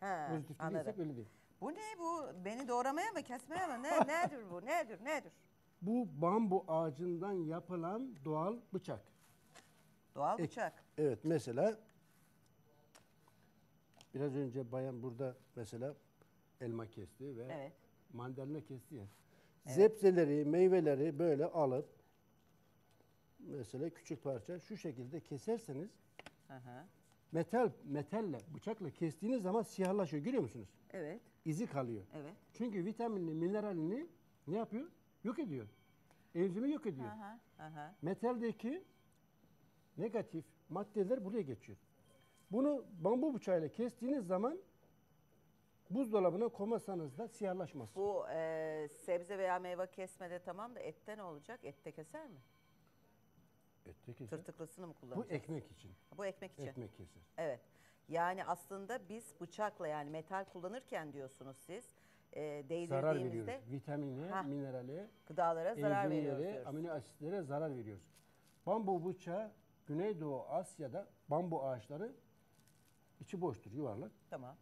Anladım. değilsek öyle değil. Bu ne bu? Beni doğramaya mı kesmeye mi? Ne, nedir bu? Nedir? Nedir? Bu bambu ağacından yapılan doğal bıçak. Doğal Ek- bıçak. Evet mesela biraz önce bayan burada mesela elma kesti ve Evet. mandalina kesti ya. Zepseleri, meyveleri böyle alıp mesela küçük parça şu şekilde keserseniz Hı hı. Metal metalle bıçakla kestiğiniz zaman siyahlaşıyor görüyor musunuz? Evet. İzi kalıyor. Evet. Çünkü vitaminini, mineralini ne yapıyor? Yok ediyor. Enzimi yok ediyor. Aha, aha. Metaldeki negatif maddeler buraya geçiyor. Bunu bambu bıçağıyla kestiğiniz zaman buzdolabına koymasanız da siyahlaşmaz. Bu e, sebze veya meyve kesmede tamam da ette ne olacak? Ette keser mi? Ette keser. Tırtıklısını mı Bu kullanacağız? ekmek için. Bu ekmek için. Ekmek keser. Evet. Yani aslında biz bıçakla yani metal kullanırken diyorsunuz siz e, Zarar değdirdiğimizde veriyoruz. Vitamine, Hah. minerale, gıdalara zarar veriyoruz. enzimlere, diyoruz. amino asitlere zarar veriyoruz. Bambu bıçağı Güneydoğu Asya'da bambu ağaçları içi boştur, yuvarlak. Tamam.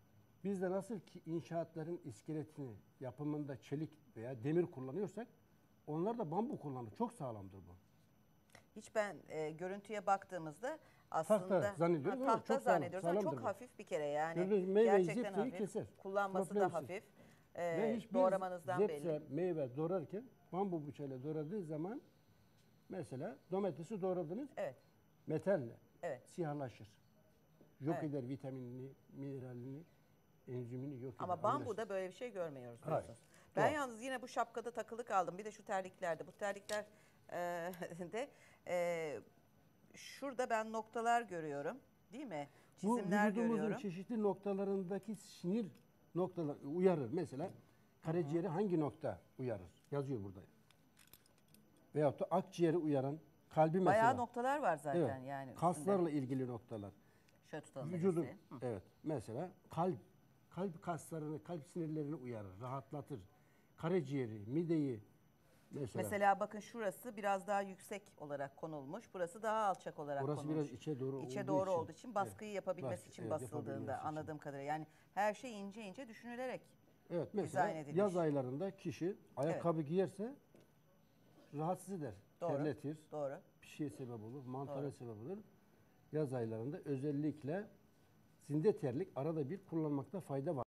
Bizde nasıl ki inşaatların iskeletini yapımında çelik veya demir kullanıyorsak onlar da bambu kullanır. Çok sağlamdır bu. Hiç ben e, görüntüye baktığımızda aslında Tahta zannediyoruz ama tahta çok sağlam, zannediyoruz ama çok hafif bir kere yani. Gördüğünüz meyve Gerçekten hafif. keser. Kullanması Problemsiz. da hafif. E, Ve hiçbir doğramanızdan zepse, belli. meyve doğrarken bambu bıçağıyla doğradığı zaman mesela domatesi doğradınız Evet. metalle Evet. siyahlaşır. Yok Evet. eder vitaminini, mineralini, enzimini yok eder. Ama bambuda böyle bir şey görmüyoruz Hayır. Ben Doğal. yalnız yine bu şapkada takılı kaldım. Bir de şu terliklerde. Bu terlikler e, de e, şurada ben noktalar görüyorum. Değil mi? Bu Çizimler vücudumuzun görüyorum. çeşitli noktalarındaki sinir noktalar uyarır. Mesela karaciğeri hangi nokta uyarır? Yazıyor burada. Veyahut da akciğeri uyaran kalbi mesela. Bayağı noktalar var zaten Evet. yani. üstünde. Kaslarla ilgili noktalar. Şöyle tutalım. Vücudun evet mesela kalp kalp kaslarını, kalp sinirlerini uyarır, rahatlatır. Karaciğeri, mideyi mesela. Mesela bakın şurası biraz daha yüksek olarak konulmuş. Burası daha alçak olarak Orası konulmuş. biraz içe doğru İçe olduğu doğru için. olduğu için baskıyı Evet. yapabilmesi Bas- için evet, basıldığında yapabilmesi için. anladığım kadarıyla. Yani her şey ince ince düşünülerek. Evet mesela edilmiş. yaz aylarında kişi ayakkabı giyerse rahatsız eder. Doğru. Terletir. Doğru. Pişiye sebep olur, mantara Doğru. sebep olur. Yaz aylarında özellikle zinde terlik arada bir kullanmakta fayda var.